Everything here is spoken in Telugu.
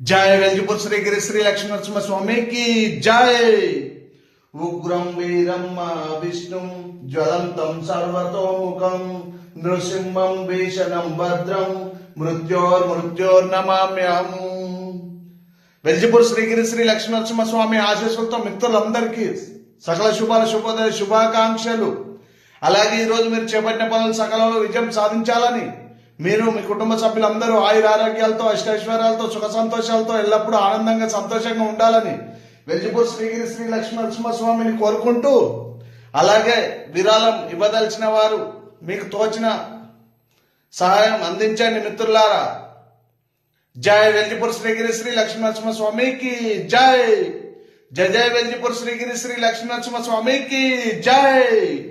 జయ వెల్జిపూర్ శ్రీగిరి శ్రీ లక్ష్మీనరసింహ స్వామికి జయ ఉగ్రం వీరం విష్ణుం జ్వలంతం సర్వతోముఖం నృసింహం భీషణం భద్రం మృత్యోర్ మృత్యోర్ నమామ్యాము వెల్జిపూర్ శ్రీగిరి శ్రీ లక్ష్మీనరసింహ స్వామి ఆశీస్సులతో మిత్రులందరికీ సకల శుభాల శుభోదయ శుభాకాంక్షలు. అలాగే ఈరోజు మీరు చేపట్టిన పనులు సకలంలో విజయం సాధించాలని మీరు మీ కుటుంబ సభ్యులందరూ ఆయుర ఆరోగ్యాలతో అష్టైశ్వర్యాలతో సుఖ సంతోషాలతో ఎల్లప్పుడూ ఆనందంగా సంతోషంగా ఉండాలని వెల్జిపూర్ శ్రీగిరి శ్రీ లక్ష్మీ నరసింహస్వామిని కోరుకుంటూ అలాగే విరాళం ఇవ్వదలిచిన వారు మీకు తోచిన సహాయం అందించండి మిత్రులారా. జై వెల్జిపూర్ శ్రీగిరి శ్రీ లక్ష్మీ నరసింహస్వామికి జై జయ జయ వెల్జిపూర్ శ్రీగిరి శ్రీ లక్ష్మీ నరసింహస్వామికి జై.